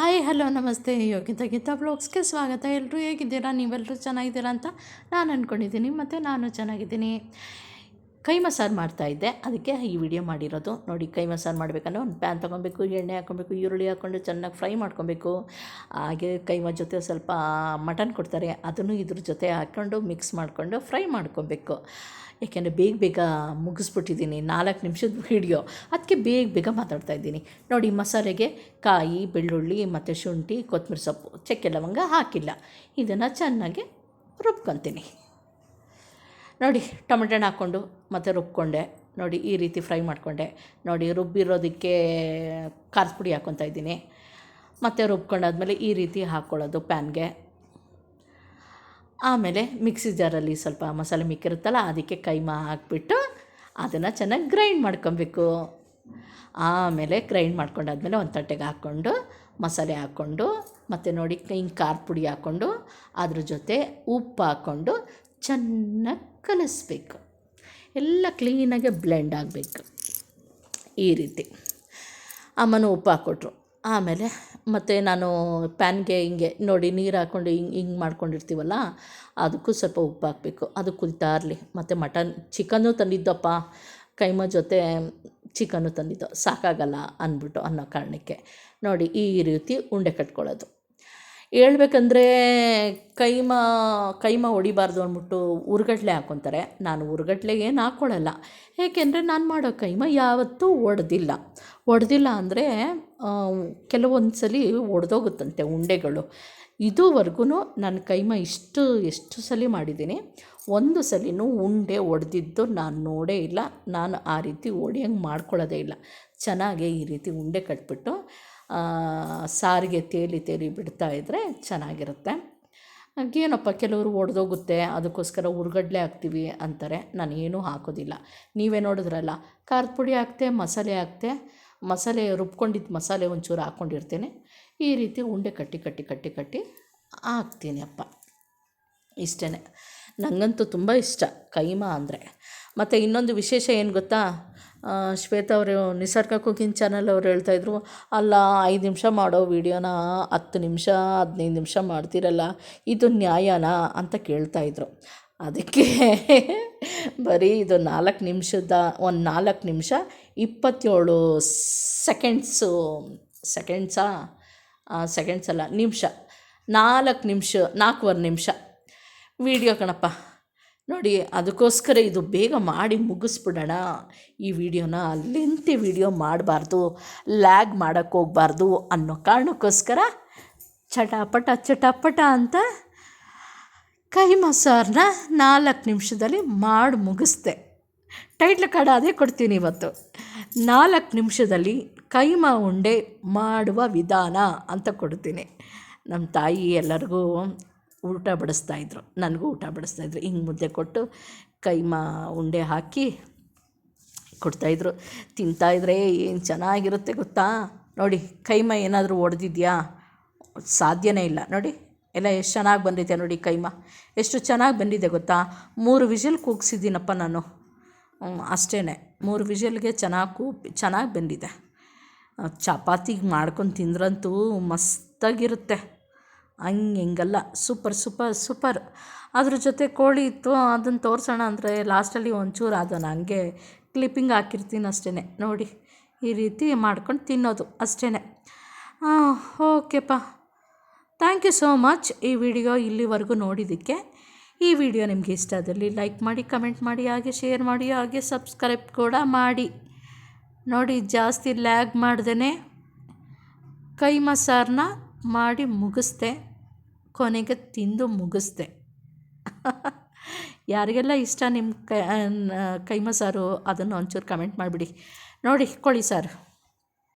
Hi, hello, ನಮಸ್ತೆ. ಯೋಗಿತಾ ಗೀತಾ ಬ್ಲಾಗ್ಸ್ಗೆ ಸ್ವಾಗತ. ಎಲ್ಲರೂ ಹೇಗಿದ್ದೀರಾ? ನೀವೆಲ್ಲರೂ ಚೆನ್ನಾಗಿದ್ದೀರಾ ಅಂತ ನಾನು ಅಂದ್ಕೊಂಡಿದ್ದೀನಿ ಮತ್ತು ನಾನು ಚೆನ್ನಾಗಿದ್ದೀನಿ. ಕೈ ಮಸಾಜ್ ಮಾಡ್ತಾಯಿದ್ದೆ ಅದಕ್ಕೆ ಈ ವಿಡಿಯೋ ಮಾಡಿರೋದು. ನೋಡಿ, ಕೈ ಮಸಾಜ್ ಮಾಡಬೇಕಂದ್ರೆ ಒಂದು ಪ್ಯಾನ್ ತೊಗೊಬೇಕು, ಎಣ್ಣೆ ಹಾಕ್ಕೊಬೇಕು ಈರುಳ್ಳಿ ಹಾಕ್ಕೊಂಡು ಚೆನ್ನಾಗಿ ಫ್ರೈ ಮಾಡ್ಕೊಬೇಕು. ಹಾಗೆ ಕೈಮ ಜೊತೆ ಸ್ವಲ್ಪ ಮಟನ್ ಕೊಡ್ತಾರೆ. ಅದನ್ನು ಇದ್ರ ಜೊತೆ ಹಾಕ್ಕೊಂಡು ಮಿಕ್ಸ್ ಮಾಡಿಕೊಂಡು ಫ್ರೈ ಮಾಡ್ಕೊಬೇಕು. ಯಾಕೆಂದರೆ ಬೇಗ ಬೇಗ ಮುಗಿಸ್ಬಿಟ್ಟಿದ್ದೀನಿ. ನಾಲ್ಕು ನಿಮಿಷದ ವಿಡಿಯೋ. ಅದಕ್ಕೆ ಬೇಗ ಬೇಗ ಮಾತಾಡ್ತಾ ಇದ್ದೀನಿ. ನೋಡಿ, ಮಸಾಲೆಗೆ ಕಾಯಿ, ಬೆಳ್ಳುಳ್ಳಿ, ಮತ್ತು ಶುಂಠಿ, ಕೊತ್ತಂಬರಿ ಸೊಪ್ಪು, ಚಕ್ಕೆ ಲವಂಗ ಹಾಕಿಲ್ಲ. ಇದನ್ನು ಚೆನ್ನಾಗಿ ರುಬ್ಕೊತೀನಿ ನೋಡಿ ಟೊಮೆಟೊ ಹಾಕ್ಕೊಂಡು ಮತ್ತು ರುಬ್ಕೊಂಡೆ. ನೋಡಿ ಈ ರೀತಿ ಫ್ರೈ ಮಾಡಿಕೊಂಡೆ. ನೋಡಿ ರುಬ್ಬಿರೋದಕ್ಕೆ ಖಾರದ ಪುಡಿ ಹಾಕ್ಕೊತಾ ಇದ್ದೀನಿ. ಮತ್ತು ರುಬ್ಕೊಂಡಾದ್ಮೇಲೆ ಈ ರೀತಿ ಹಾಕ್ಕೊಳ್ಳೋದು ಪ್ಯಾನ್ಗೆ. ಆಮೇಲೆ ಮಿಕ್ಸಿ ಜಾರಲ್ಲಿ ಸ್ವಲ್ಪ ಮಸಾಲೆ ಮಿಕ್ಕಿರುತ್ತಲ್ಲ ಅದಕ್ಕೆ ಕೈಮಾ ಹಾಕ್ಬಿಟ್ಟು ಅದನ್ನು ಚೆನ್ನಾಗಿ ಗ್ರೈಂಡ್ ಮಾಡ್ಕೊಬೇಕು. ಆಮೇಲೆ ಗ್ರೈಂಡ್ ಮಾಡ್ಕೊಂಡಾದ್ಮೇಲೆ ಒಂದು ತಟ್ಟೆಗೆ ಹಾಕ್ಕೊಂಡು ಮಸಾಲೆ ಹಾಕ್ಕೊಂಡು ಮತ್ತು ನೋಡಿ ಹಿಂಗೆ ಖಾರದ ಪುಡಿ ಹಾಕ್ಕೊಂಡು ಅದ್ರ ಜೊತೆ ಉಪ್ಪು ಹಾಕ್ಕೊಂಡು ಚೆನ್ನಾಗಿ ಕಲಿಸ್ಬೇಕು. ಎಲ್ಲ ಕ್ಲೀನಾಗೆ ಬ್ಲೆಂಡ್ ಆಗಬೇಕು. ಈ ರೀತಿ. ಅಮ್ಮನೂ ಉಪ್ಪು ಹಾಕ್ಕೊಟ್ರು. ಆಮೇಲೆ ಮತ್ತು ನಾನು ಪ್ಯಾನ್ಗೆ ಹಿಂಗೆ ನೋಡಿ ನೀರು ಹಾಕ್ಕೊಂಡು ಹಿಂಗೆ ಹಿಂಗೆ ಮಾಡ್ಕೊಂಡಿರ್ತೀವಲ್ಲ, ಅದಕ್ಕೂ ಸ್ವಲ್ಪ ಉಪ್ಪು ಹಾಕಬೇಕು. ಅದು ಕುದಿತಾ ಇರಲಿ. ಮತ್ತು ಮಟನ್, ಚಿಕನ್ನು ತಂದಿದ್ದಪ್ಪ. ಕೈಮ ಜೊತೆ ಚಿಕನ್ನು ತಂದಿದ್ದು. ಸಾಕಾಗಲ್ಲ ಅಂದ್ಬಿಟ್ಟು ಅನ್ನೋ ಕಾರಣಕ್ಕೆ. ನೋಡಿ ಈ ರೀತಿ ಉಂಡೆ ಕಟ್ಕೊಳ್ಳೋದು. ಹೇಳ್ಬೇಕಂದ್ರೆ ಕೈಮ ಕೈಮ ಹೊಡಿಬಾರ್ದು ಅಂದ್ಬಿಟ್ಟು ಉರ್ಗಡ್ಲೆ ಹಾಕ್ಕೊತಾರೆ ನಾನು ಉರ್ಗಡ್ಲೆ ಏನು ಹಾಕ್ಕೊಳ್ಳಲ್ಲ ಏಕೆಂದರೆ ನಾನು ಮಾಡೋ ಕೈಮ ಯಾವತ್ತೂ ಒಡೆದಿಲ್ಲ. ಒಡೆದಿಲ್ಲ ಅಂದರೆ ಕೆಲವೊಂದು ಸಲ ಒಡೆದೋಗುತ್ತಂತೆ ಉಂಡೆಗಳು. ಇದುವರೆಗೂ ನನ್ನ ಕೈಮ ಇಷ್ಟು, ಎಷ್ಟು ಸಲ ಮಾಡಿದ್ದೀನಿ. ಒಂದು ಸಲಿನೂ ಉಂಡೆ ಒಡೆದಿದ್ದು ನಾನು ನೋಡೇ ಇಲ್ಲ. ನಾನು ಆ ರೀತಿ ಒಡೆಯಂಗೆ ಮಾಡ್ಕೊಳ್ಳೋದೇ ಇಲ್ಲ. ಚೆನ್ನಾಗಿ ಈ ರೀತಿ ಉಂಡೆ ಕಟ್ಬಿಟ್ಟು ಸಾರಿಗೆ ತೇಲಿ ತೇಲಿ ಬಿಡ್ತಾ ಇದ್ದರೆ ಚೆನ್ನಾಗಿರುತ್ತೆ. ಏನಪ್ಪ, ಕೆಲವರು ಒಡೆದೋಗುತ್ತೆ, ಅದಕ್ಕೋಸ್ಕರ ಉರ್ಗಡ್ಲೆ ಹಾಕ್ತೀವಿ ಅಂತಾರೆ. ನಾನು ಏನೂ ಹಾಕೋದಿಲ್ಲ. ನೀವೇ ನೋಡಿದ್ರಲ್ಲ ಖಾರದ ಪುಡಿ ಹಾಕ್ತೆ, ಮಸಾಲೆ ಹಾಕ್ತೆ, ಮಸಾಲೆ ರುಬ್ಕೊಂಡಿದ್ದ ಮಸಾಲೆ ಒಂಚೂರು ಹಾಕ್ಕೊಂಡಿರ್ತೀನಿ. ಈ ರೀತಿ ಉಂಡೆ ಕಟ್ಟಿ ಕಟ್ಟಿ ಕಟ್ಟಿ ಕಟ್ಟಿ ಹಾಕ್ತೀನಿ ಅಪ್ಪ. ಇಷ್ಟೇ ನನಗಂತೂ ತುಂಬ ಇಷ್ಟ, ಕೈಮಾ ಅಂದರೆ. ಮತ್ತು ಇನ್ನೊಂದು ವಿಶೇಷ ಏನು ಗೊತ್ತಾ? ಶ್ವೇತಾ ಅವರು ನಿಸರ್ಗ ಕುಕಿಂಗ್ ಚಾನಲ್ ಅವ್ರು ಹೇಳ್ತಾಯಿದ್ರು ಅಲ್ಲ, ಐದು ನಿಮಿಷ ಮಾಡೋ ವೀಡಿಯೋನ ಹತ್ತು ನಿಮಿಷ, ಹದಿನೈದು ನಿಮಿಷ ಮಾಡ್ತೀರಲ್ಲ, ಇದು ನ್ಯಾಯನಾ? ಅಂತ ಕೇಳ್ತಾಯಿದ್ರು ಅದಕ್ಕೆ ಬರೀ ಇದು ನಾಲ್ಕು ನಿಮಿಷದ, ಒಂದು ನಾಲ್ಕು ನಿಮಿಷ ಇಪ್ಪತ್ತೇಳು ಸೆಕೆಂಡ್ಸು ಸೆಕೆಂಡ್ಸಾ ಸೆಕೆಂಡ್ಸ್ ಅಲ್ಲ, ನಿಮಿಷ, ನಾಲ್ಕು ನಿಮಿಷ, ನಾಲ್ಕೂವರೆ ನಿಮಿಷ. ವೀಡಿಯೋ ಕಣಪ್ಪ. ನೋಡಿ, ಅದಕ್ಕೋಸ್ಕರ ಇದು ಬೇಗ ಮಾಡಿ ಮುಗಿಸ್ಬಿಡೋಣ. ಈ ವಿಡಿಯೋನ ಲೆಂತಿ ವಿಡಿಯೋ ಮಾಡಬಾರ್ದು, ಲ್ಯಾಗ್ ಮಾಡೋಕ್ಕೆ ಹೋಗ್ಬಾರ್ದು ಅನ್ನೋ ಕಾರಣಕ್ಕೋಸ್ಕರ ಚಟಾಪಟ ಚಟಾಪಟ ಅಂತ ಕೈ ಮಸಾರನ್ನ ನಾಲ್ಕು ನಿಮಿಷದಲ್ಲಿ ಮಾಡಿ ಮುಗಿಸ್ದೆ. ಟೈಟ್ಲ್ ಕಾರ್ಡ್ ಅದೇ ಕೊಡ್ತೀನಿ ಇವತ್ತು. ನಾಲ್ಕು ನಿಮಿಷದಲ್ಲಿ ಕೈಮಾ ಉಂಡೆ ಮಾಡುವ ವಿಧಾನ ಅಂತ ಕೊಡ್ತೀನಿ. ನಮ್ಮ ತಾಯಿ ಎಲ್ಲರಿಗೂ ಊಟ ಬಡಿಸ್ತಾಯಿದ್ರು ನನಗೂ ಊಟ ಬಡಿಸ್ತಾಯಿದ್ರು ಹಿಂಗೆ ಮುದ್ದೆ ಕೊಟ್ಟು ಕೈಮಾ ಉಂಡೆ ಹಾಕಿ ಕೊಡ್ತಾಯಿದ್ರು ತಿಂತಾಯಿದ್ರೆ ಏನು ಚೆನ್ನಾಗಿರುತ್ತೆ ಗೊತ್ತಾ? ನೋಡಿ ಕೈಮ ಏನಾದರೂ ಒಡೆದಿದ್ಯಾ? ಸಾಧ್ಯನೇ ಇಲ್ಲ. ನೋಡಿ, ಎಲ್ಲ ಎಷ್ಟು ಚೆನ್ನಾಗಿ ಬಂದಿದೆ ನೋಡಿ ಕೈಮ ಎಷ್ಟು ಚೆನ್ನಾಗಿ ಬಂದಿದೆ ಗೊತ್ತಾ? ಮೂರು ವಿಷಲ್ ಕೂಗ್ಸಿದ್ದೀನಪ್ಪ ನಾನು. ಅಷ್ಟೇ ಮೂರು ವಿಷಲ್ಗೆ ಚೆನ್ನಾಗಿ ಕೂ ಚೆನ್ನಾಗಿ ಬಂದಿದೆ. ಚಪಾತಿಗೆ ಮಾಡ್ಕೊಂಡು ತಿಂದ್ರಂತೂ ಮಸ್ತಾಗಿರುತ್ತೆ. ಹಂಗೆ ಹಿಂಗಲ್ಲ ಸೂಪರ್ ಸೂಪರ್ ಸೂಪರ್. ಅದ್ರ ಜೊತೆ ಕೋಳಿ ಇತ್ತು, ಅದನ್ನು ತೋರಿಸೋಣ ಅಂದರೆ ಲಾಸ್ಟಲ್ಲಿ ಒಂಚೂರು ಅದನ್ನು ಹಂಗೆ ಕ್ಲಿಪ್ಪಿಂಗ್ ಹಾಕಿರ್ತೀನಿ ಅಷ್ಟೇ ನೋಡಿ, ಈ ರೀತಿ ಮಾಡ್ಕೊಂಡು ತಿನ್ನೋದು ಅಷ್ಟೇ ಓಕೆಪ್ಪ. ಥ್ಯಾಂಕ್ ಯು ಸೋ ಮಚ್ ಈ ವಿಡಿಯೋ ಇಲ್ಲಿವರೆಗೂ ನೋಡಿದ್ದಕ್ಕೆ. ಈ ವಿಡಿಯೋ ನಿಮಗೆ ಇಷ್ಟ ಆದಲ್ಲಿ ಲೈಕ್ ಮಾಡಿ, ಕಮೆಂಟ್ ಮಾಡಿ, ಹಾಗೆ ಶೇರ್ ಮಾಡಿ, ಹಾಗೆ ಸಬ್ಸ್ಕ್ರೈಬ್ ಕೂಡ ಮಾಡಿ. ನೋಡಿ, ಜಾಸ್ತಿ ಲ್ಯಾಗ್ ಮಾಡ್ದೇ ಕೈ ಮಸಾರನ್ನ ಮಾಡಿ ಮುಗಿಸ್ದೆ. ಕೊನೆಗೆ ತಿಂದು ಮುಗಿಸ್ದೆ. ಯಾರಿಗೆಲ್ಲ ಇಷ್ಟ ನಿಮ್ಮ ಕೈ ಕೈಮ ಸಾರು ಅದನ್ನು ಒಂಚೂರು ಕಮೆಂಟ್ ಮಾಡಿಬಿಡಿ. ನೋಡಿ ಕೊಳ್ಳಿ ಸಾರು.